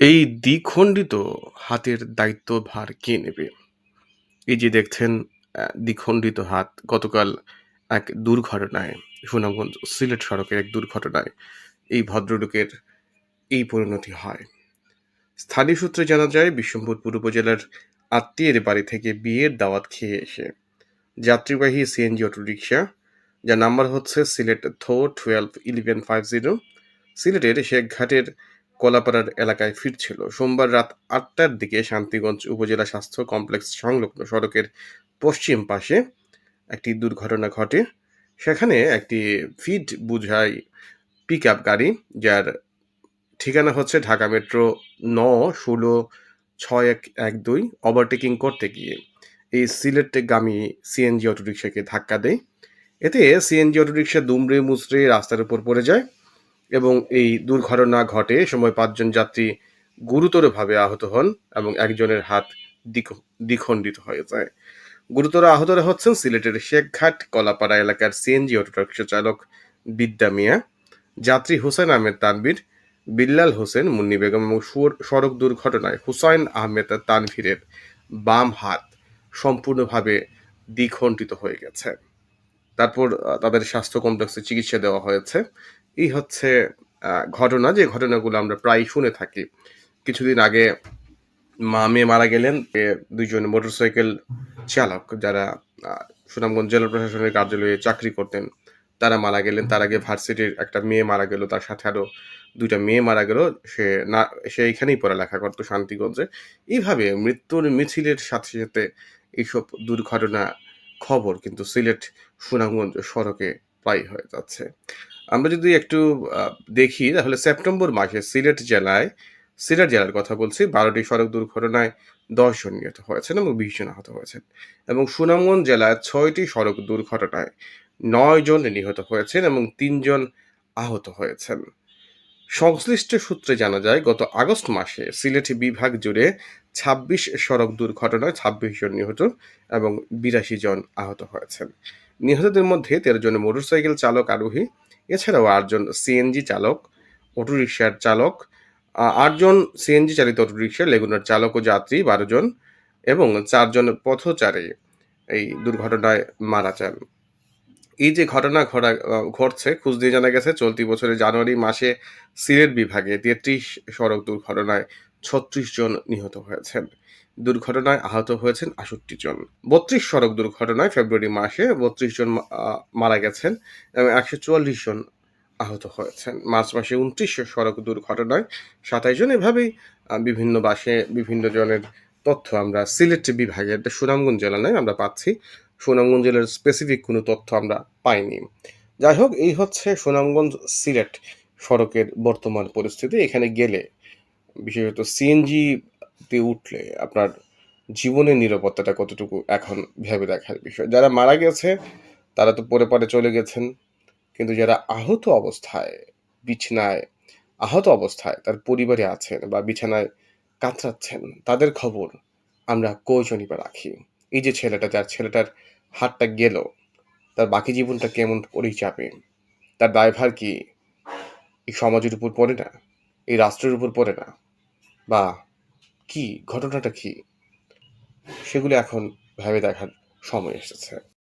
এই দ্বিখণ্ডিত হাতের দায়িত্বভার কে নেবে? এই যে দেখছেন দ্বিখণ্ডিত হাত গতকাল এক দুর্ঘটনায়, সুনামগঞ্জ সিলেট সড়কের এক দুর্ঘটনায় এই ভদ্রলোকের এই পরিণতি হয়। স্থানীয় সূত্রে জানা যায় বিশ্বম্ভরপুর উপজেলার আত্মীয়ের বাড়ি থেকে বিয়ের দাওয়াত খেয়ে এসে যাত্রীবাহী সিএনজি অটোরিকশা, যার নাম্বার হচ্ছে সিলেট থো টুয়েলভ ইলেভেন ফাইভ জিরো, সিলেটের শেখঘাটের কলাপাড়ার এলাকায় ফিরছিল। সোমবার রাত আটটার দিকে শান্তিগঞ্জ উপজেলা স্বাস্থ্য কমপ্লেক্স সংলগ্ন সড়কের পশ্চিম পাশে একটি দুর্ঘটনা ঘটে। সেখানে একটি ফিড বুঝাই পিক আপ গাড়ি, যার ঠিকানা হচ্ছে ঢাকা মেট্রো ন ষোলো ছয় এক এক দুই, ওভারটেকিং করতে গিয়ে। এই সিলেটগামী সিএনজি অটোরিকশাকে ধাক্কা দেয়। এতে সিএনজি অটোরিকশা দুমড়ে মুচড়ে রাস্তার উপর পড়ে যায়। এবং এই দুর্ঘটনা ঘটে সময় পাঁচজন যাত্রী গুরুতরভাবে আহত হন এবং একজনের হাত দ্বিখ- দ্বিখণ্ডিত হয়ে যায়। গুরুতর আহতরা হচ্ছেন সিলেটের শেখঘাট কলাপাড়া এলাকার সিএনজি অটোরিক্সা চালক বিদ্যা মিয়া, যাত্রী হোসেন আহমেদ তানবীর বিল্লাল হোসেন, মুন্নি বেগম এবং সড়ক দুর্ঘটনায় হুসাইন আহমেদ তানভীরের বাম হাত সম্পূর্ণভাবে দ্বিখণ্ডিত হয়ে গেছে। তারপর তাদের স্বাস্থ্য কমপ্লেক্সে চিকিৎসা দেওয়া হয়েছে। এই হচ্ছে ঘটনা। যে ঘটনাগুলো আমরা প্রায় শুনে থাকি। কিছুদিন আগে মা, মেয়ে মারা গেলেন। দুইজন মোটরসাইকেল চালক যারা সুনামগঞ্জ জেলা প্রশাসনের কার্যালয়ে চাকরি করতেন, তারা মারা গেলেন। তার আগে ভার্সিটির একটা মেয়ে মারা গেল। তার সাথে আরও দুইটা মেয়ে মারা গেল। সে না, সে এখানেই পড়ালেখা করতো শান্তিগঞ্জে। এইভাবে মৃত্যুর মিছিলের সাথে সাথে এইসব দুর্ঘটনা খবর, কিন্তু সিলেট সুনামগঞ্জ সড়কে প্রায় হয়ে যাচ্ছে। আমরা যদি একটু দেখি, তাহলে সেপ্টেম্বর মাসে সিলেট জেলায়, সিলেট জেলার কথা বলছি, বারোটি সড়ক দুর্ঘটনায় দশজন নিহত হয়েছেন এবং বিশ জন আহত হয়েছেন। এবং সুনামগঞ্জ জেলায় ছয়টি সড়ক দুর্ঘটনায় নয় জন নিহত হয়েছেন এবং তিনজন আহত হয়েছেন। সংশ্লিষ্ট সূত্রে জানা যায়, গত আগস্ট মাসে সিলেট বিভাগ জুড়ে ছাব্বিশ সড়ক দুর্ঘটনায় ছাব্বিশ জন নিহত এবং বিরাশি জন আহত হয়েছেন। নিহতদের মধ্যে তেরো জন মোটরসাইকেল চালক আরোহী, এছাড়াও আটজন সিএনজি চালক, অটোরিকশার চালক আটজন সিএনজি চালিত অটোরিকশা, লেগুনার চালক ও যাত্রী, বারো জন এবং চারজন পথচারী এই দুর্ঘটনায় মারা যান। এই যে ঘটনা ঘটা, ঘটছে খোঁজ দিয়ে জানা গেছে চলতি বছরের জানুয়ারি মাসে সিলেট বিভাগে তেত্রিশ সড়ক দুর্ঘটনায় ছত্রিশ জন নিহত হয়েছেন। দুর্ঘটনায় আহত হয়েছেন আষট্টি জন। বত্রিশ সড়ক দুর্ঘটনায় ফেব্রুয়ারি মাসে বত্রিশ জন মারা গেছেন এবং একশো চুয়াল্লিশ জন আহত হয়েছেন। মার্চ মাসে উনত্রিশ সড়ক দুর্ঘটনায় সাতাইশ জন। এভাবেই বিভিন্ন বাসে বিভিন্ন জনের তথ্য আমরা সিলেট বিভাগের সুনামগঞ্জ জেলা নয় আমরা পাচ্ছি। সুনামগঞ্জ জেলার স্পেসিফিক কোনো তথ্য আমরা পাইনি। যাই হোক, এই হচ্ছে সুনামগঞ্জ সিলেট সড়কের বর্তমান পরিস্থিতি। এখানে গেলে বিশেষত সিএনজি তে উঠলে আপনার জীবনের নিরাপত্তাটা কতটুকু এখন ভেবে দেখার বিষয়। যারা মারা গেছে, তারা তো পরে পরে চলে গেছেন। কিন্তু যারা আহত অবস্থায়, বিছানায়, আহত অবস্থায় তার পরিবারে আছেন বা বিছানায় কাতরাচ্ছেন, তাদের খবর আমরা কয়জনই বা রাখি? এই যে ছেলেটা, যার ছেলেটার হাতটা গেল, তার বাকি জীবনটা কেমন করেই চাপে তার ড্রাইভার কি এই সমাজের উপর পড়ে না? এই রাষ্ট্রের উপর পড়ে না? বা কি? ঘটনাটা কি? সেগুলো এখন ভেবে দেখার সময় এসেছে।